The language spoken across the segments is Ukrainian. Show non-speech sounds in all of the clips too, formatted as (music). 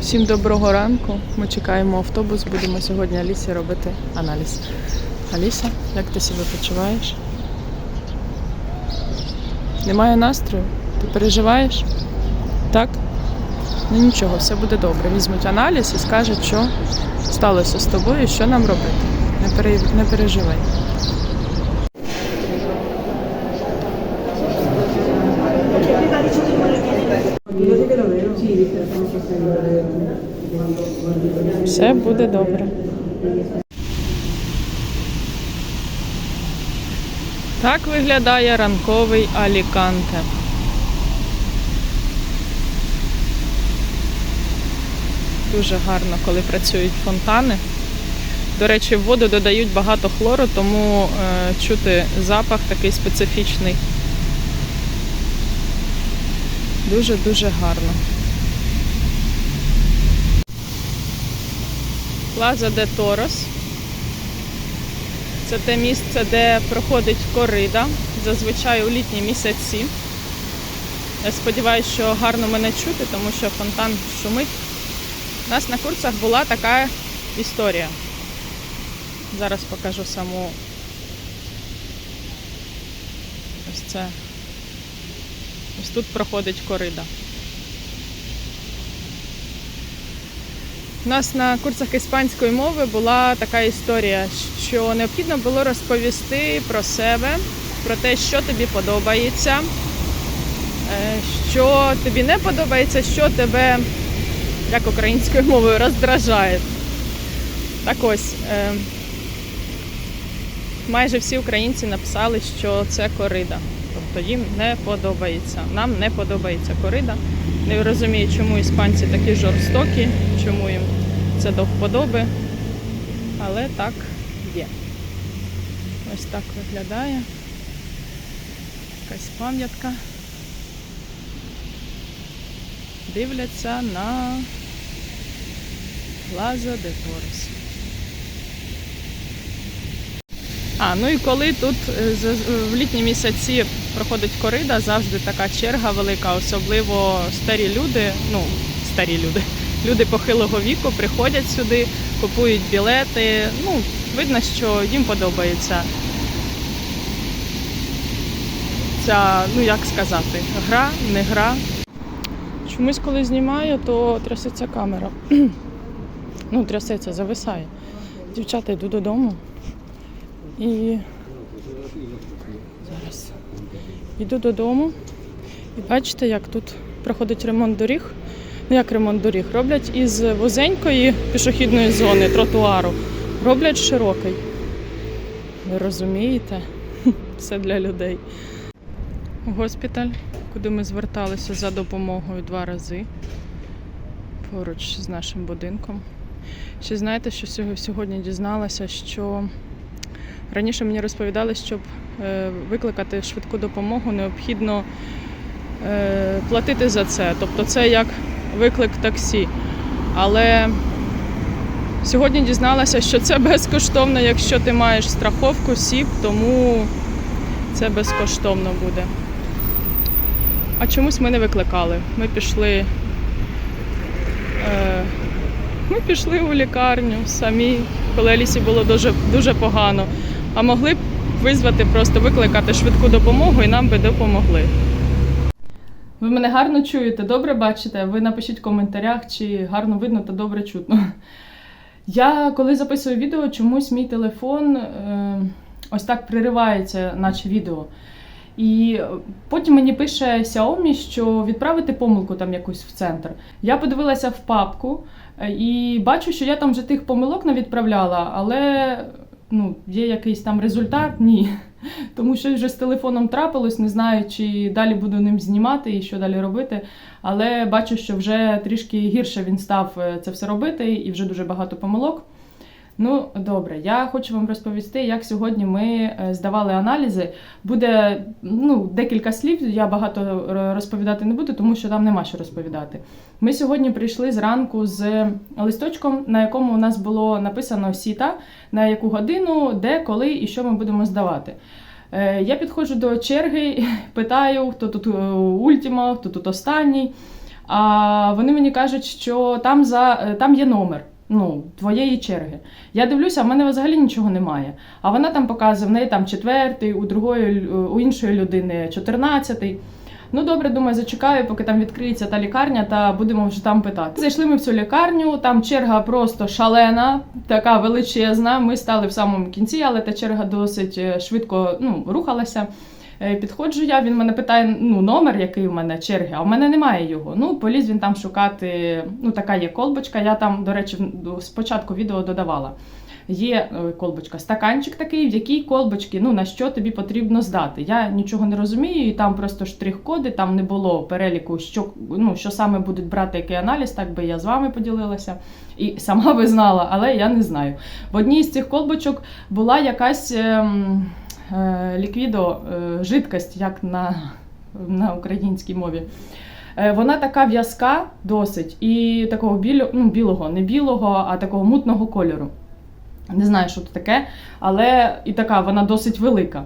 Всім доброго ранку. Ми чекаємо автобус. Будемо сьогодні Алісі робити аналіз. Аліса, як ти себе почуваєш? Немає настрою? Ти переживаєш? Так? Ну нічого, все буде добре. Візьмуть аналіз і скажуть, що сталося з тобою що нам робити. Не, пере... не переживай. Все буде добре. Так виглядає ранковий Аліканте. Дуже гарно, коли працюють фонтани. До речі, в воду додають багато хлору, тому е, чути запах такий специфічний. Дуже-дуже гарно. Плаза де Торос. Це те місце, де проходить корида, зазвичай у літні місяці. Я сподіваюся, що гарно мене чути, тому що фонтан шумить. У нас на курсах була така історія. Зараз покажу саму ось це. Ось тут проходить корида. У нас на курсах іспанської мови була така історія, що необхідно було розповісти про себе, про те, що тобі подобається, е, що тобі не подобається, що тебе, як українською мовою, роздражає. Так ось, е, майже всі українці написали, що це корида. Тобто їм не подобається. Нам не подобається корида. Не розумію, чому іспанці такі жорстокі, чому їм це до вподоби. Але так є. Ось так виглядає. Якась пам'ятка. Дивляться на Лаза де Торос. А, ну і коли тут е, в літні місяці проходить корида, завжди така черга велика, особливо старі люди, ну, старі люди, люди похилого віку приходять сюди, купують білети. Ну, видно, що їм подобається ця, ну як сказати, гра, не гра. Чомусь, коли знімаю, то трясеться камера. (clears throat) ну, трясеться, зависає. Дівчата, йду додому. І зараз йду додому. І бачите, як тут проходить ремонт доріг. Ну як ремонт доріг? Роблять із вузенької пішохідної зони тротуару. Роблять широкий. Ви розумієте? (laughs) Все для людей. Госпіталь, куди ми зверталися за допомогою два рази поруч з нашим будинком. Ще знаєте, що сьогодні дізналася, що Раніше мені розповідали, щоб е, викликати швидку допомогу, необхідно е, платити за це. Тобто це як виклик таксі. Але сьогодні дізналася, що це безкоштовно, якщо ти маєш страховку СІП, тому це безкоштовно буде. А чомусь ми не викликали. Ми пішли. Е, ми пішли у лікарню самі, коли Алісі було дуже, дуже погано. А могли б визвати, просто викликати швидку допомогу і нам би допомогли. Ви мене гарно чуєте, добре бачите? Ви напишіть в коментарях, чи гарно видно та добре чутно. Я коли записую відео, чомусь мій телефон е, ось так приривається, наче відео. І потім мені пише Xiaomi, що відправити помилку там якусь в центр. Я подивилася в папку е, і бачу, що я там вже тих помилок не відправляла, але ну, є якийсь там результат? Ні. (laughs) Тому що вже з телефоном трапилось, не знаю, чи далі буду ним знімати і що далі робити. Але бачу, що вже трішки гірше він став е, це все робити, і вже дуже багато помилок. Ну, добре, я хочу вам розповісти, як сьогодні ми е, здавали аналізи. Буде ну, декілька слів, я багато розповідати не буду, тому що там нема що розповідати. Ми сьогодні прийшли зранку з листочком, на якому у нас було написано сіта, на яку годину, де, коли і що ми будемо здавати. Е, Я підходжу до черги, (laughs) питаю, хто тут е, ультіма, хто тут останній. А вони мені кажуть, що там за е, там є номер. Ну, твоєї черги. Я дивлюся, в мене взагалі нічого немає. А вона там показує, в неї там четвертий, у другої у іншої людини чотирнадцятий. Ну добре, думаю, зачекаю, поки там відкриється та лікарня, та будемо вже там питати. Зайшли ми в цю лікарню, там черга просто шалена, така величезна. Ми стали в самому кінці, але та черга досить е, швидко ну, рухалася. Е, Підходжу я, він мене питає, ну, номер, який в мене черги, а в мене немає його. Ну, поліз він там шукати. Ну, така є колбочка. Я там, до речі, спочатку відео додавала. Є е, колбочка, стаканчик такий, в якій колбочці, ну на що тобі потрібно здати. Я нічого не розумію, і там просто штрих-коди, там не було переліку, що, ну, що саме будуть брати, який аналіз, так би я з вами поділилася. І сама (laughs) би знала, але я не знаю. В одній з цих колбочок була якась ем, ліквідо, е, жидкость, як на, на українській мові. Е, Вона така в'язка досить і такого біло, ну, білого, не білого, а такого мутного кольору. Не знаю, що це таке, але і така вона досить велика.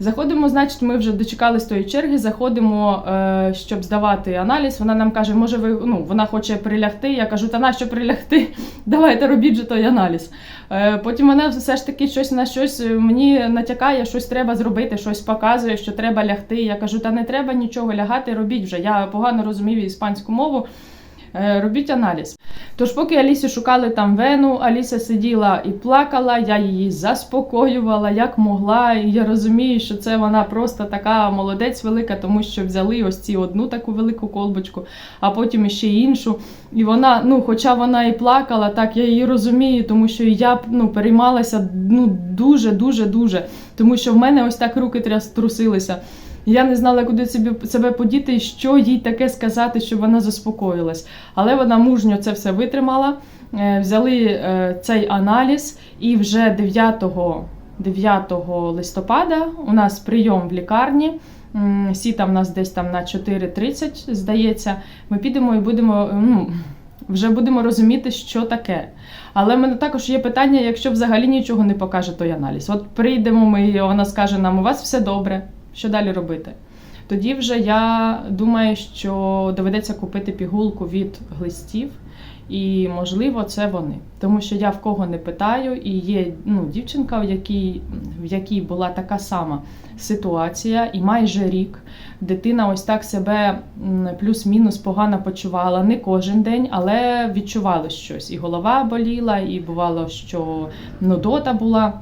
Заходимо, значить, ми вже дочекались тої черги, заходимо, е, щоб здавати аналіз. Вона нам каже, може, ви ну, вона хоче прилягти. Я кажу, та на що прилягти? (laughs) Давайте робіть же той аналіз. Е, потім вона все ж таки щось на щось е, мені натякає, щось треба зробити, щось показує, що треба лягти. Я кажу, та не треба нічого лягати, робіть вже. Я погано розумію іспанську мову. Е, Робіть аналіз. Тож, поки Алісі шукали там вену, Аліса сиділа і плакала, я її заспокоювала як могла. І я розумію, що це вона просто така молодець велика, тому що взяли ось ці одну таку велику колбочку, а потім іще іншу. І вона, ну, хоча вона і плакала, так я її розумію, тому що я ну, переймалася ну, дуже, дуже, дуже. Тому що в мене ось так руки тряс- трусилися. Я не знала, куди себе подіти що їй таке сказати, щоб вона заспокоїлась. Але вона мужньо це все витримала. Е, Взяли е, цей аналіз, і вже 9, 9 листопада у нас прийом в лікарні. Сіта в нас десь там на 4.30, здається. Ми підемо і будемо. Ну, вже будемо розуміти, що таке. Але в мене також є питання, якщо взагалі нічого не покаже той аналіз. От прийдемо ми, і вона скаже нам, у вас все добре, що далі робити? Тоді вже я думаю, що доведеться купити пігулку від глистів, і можливо це вони. Тому що я в кого не питаю, і є ну, дівчинка, в якій, в якій була така сама ситуація, і майже рік дитина ось так себе плюс-мінус погано почувала. Не кожен день, але відчувала щось. І голова боліла, і бувало, що нудота була.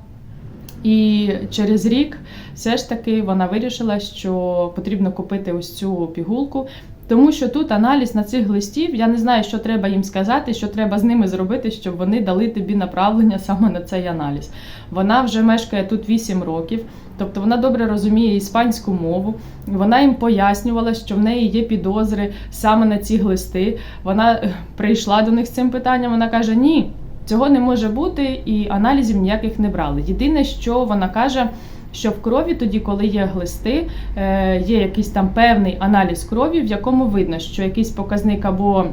І через рік все ж таки вона вирішила, що потрібно купити ось цю пігулку. Тому що тут аналіз на цих листів, я не знаю, що треба їм сказати, що треба з ними зробити, щоб вони дали тобі направлення саме на цей аналіз. Вона вже мешкає тут 8 років, тобто вона добре розуміє іспанську мову. Вона їм пояснювала, що в неї є підозри саме на ці глисти. Вона е, прийшла до них з цим питанням. Вона каже: Ні, цього не може бути, і аналізів ніяких не брали. Єдине, що вона каже. Що в крові, тоді, коли є глисти, е, є якийсь там певний аналіз крові, в якому видно, що якийсь показник або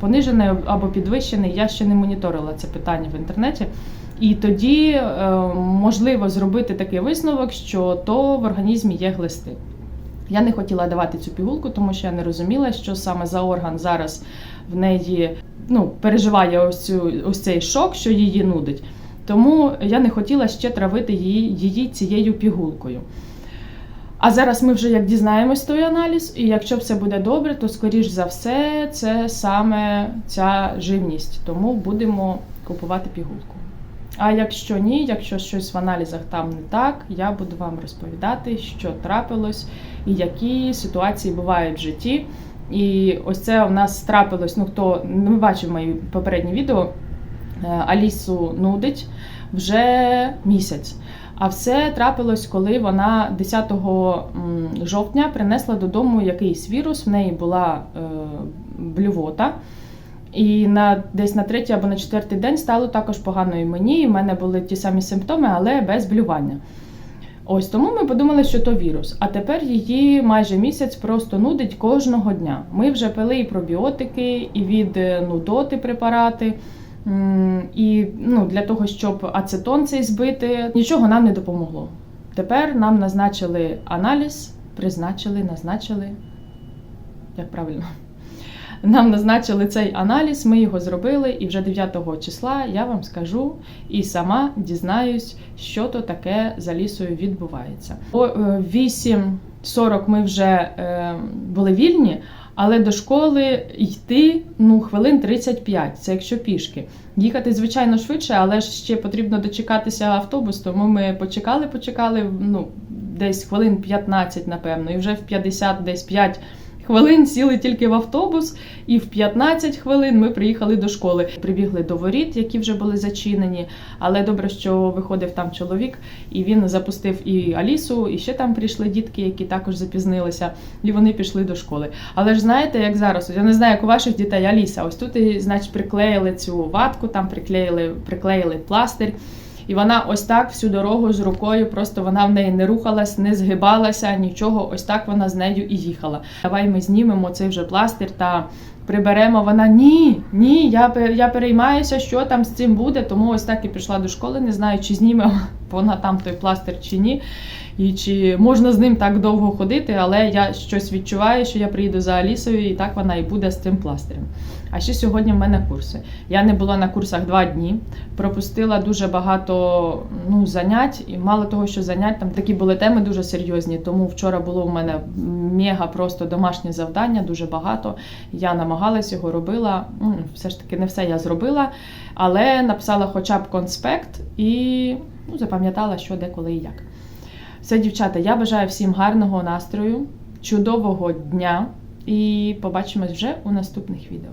понижений, або підвищений. Я ще не моніторила це питання в інтернеті. І тоді е, можливо зробити такий висновок, що то в організмі є глисти. Я не хотіла давати цю пігулку, тому що я не розуміла, що саме за орган зараз в неї ну, переживає ось, цю, ось цей шок, що її нудить. Тому я не хотіла ще травити її, її цією пігулкою. А зараз ми вже як дізнаємось той аналіз, і якщо все буде добре, то скоріш за все це саме ця живність. Тому будемо купувати пігулку. А якщо ні, якщо щось в аналізах там не так, я буду вам розповідати, що трапилось і які ситуації бувають в житті. І ось це у нас трапилось. Ну хто не бачив мої попередні відео, е, Алісу нудить вже місяць. А все трапилось, коли вона 10 жовтня принесла додому якийсь вірус. В неї була е, блювота. І на десь на третій або на четвертий день стало також погано і мені. І в мене були ті самі симптоми, але без блювання. Ось тому ми подумали, що то вірус. А тепер її майже місяць просто нудить кожного дня. Ми вже пили і пробіотики, і від е, нудоти препарати. І ну, для того, щоб ацетон цей збити, нічого нам не допомогло. Тепер нам назначили аналіз, призначили, назначили. Як правильно? Нам назначили цей аналіз, ми його зробили, і вже 9 числа я вам скажу і сама дізнаюсь, що то таке за лісою відбувається. О е, 8.40 ми вже е, були вільні, але до школи йти ну, хвилин 35, це якщо пішки. Їхати, звичайно, швидше, але ж ще потрібно дочекатися автобус, тому ми почекали, почекали, ну, десь хвилин 15, напевно, і вже в 50, десь 5 хвилин сіли тільки в автобус, і в 15 хвилин ми приїхали до школи. Прибігли до воріт, які вже були зачинені. Але добре, що виходив там чоловік, і він запустив і Алісу, і ще там прийшли дітки, які також запізнилися, і вони пішли до школи. Але ж знаєте, як зараз, я не знаю, як у ваших дітей Аліса, ось тут, значить, приклеїли цю ватку, там приклеїли, приклеїли пластир. І вона ось так всю дорогу з рукою, просто вона в неї не рухалась, не згибалася, нічого. Ось так вона з нею і їхала. Давай ми знімемо цей вже пластир та приберемо. Вона ні, ні, я, я переймаюся, що там з цим буде. Тому ось так і прийшла до школи. Не знаю, чи зніме (laughs) вона там той пластир чи ні. І чи можна з ним так довго ходити, але я щось відчуваю, що я приїду за Алісою, і так вона і буде з цим пластирем. А ще сьогодні в мене курси. Я не була на курсах два дні, пропустила дуже багато ну, занять, і мало того, що занять, там такі були теми дуже серйозні. Тому вчора було в мене мега просто домашнє завдання, дуже багато. Я намагалась його робила. Все ж таки, не все я зробила, але написала хоча б конспект і ну, запам'ятала, що де, коли і як. Все, дівчата, я бажаю всім гарного настрою, чудового дня і побачимось вже у наступних відео.